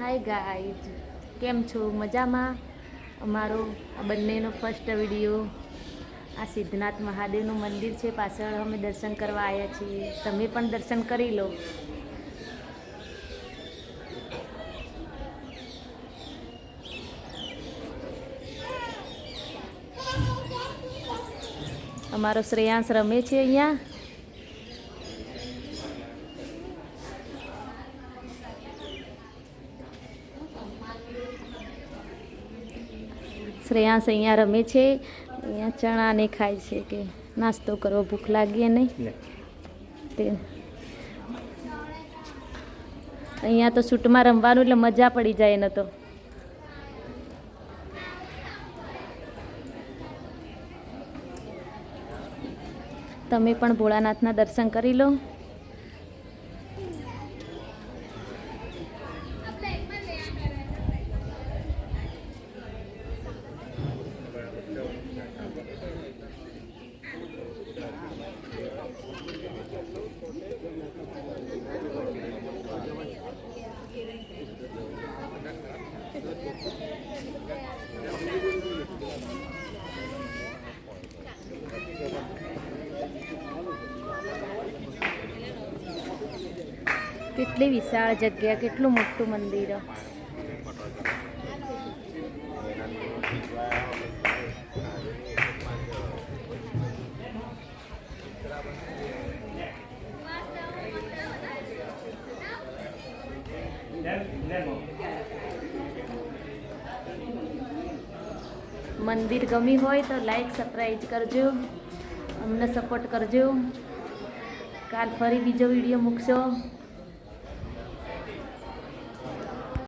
Hi guys કેમ છો? મજામાં? અમારો આ બંનેનો ફર્સ્ટ વીડિયો આ સિદ્ધનાથ મહાદેવનું મંદિર છે. પાછળ અમે દર્શન કરવા આવ્યા છીએ. તમે પણ દર્શન કરી લો. અમારો શ્રેયાંશ રમે છે અહીંયા. શ્રેયાંશ અહીંયા રમે છે. અહીંયા ચણાને ખાય છે કે નાસ્તો કરવો ભૂખ લાગી નહીં. તે અહીંયા તો સૂટમાં રમવાનું એટલે મજા પડી જાય એને તો. તમે પણ ભોળાનાથના દર્શન કરી લો. કેટલી વિશાળ જગ્યા કેટલું મોટું મંદિર. મંદિર ગમી હોય તો લાઈક સબસ્ક્રાઈબ કરજો. અમને સપોર્ટ કરજો. કાલ ફરી બીજો વીડિયો મૂકશો.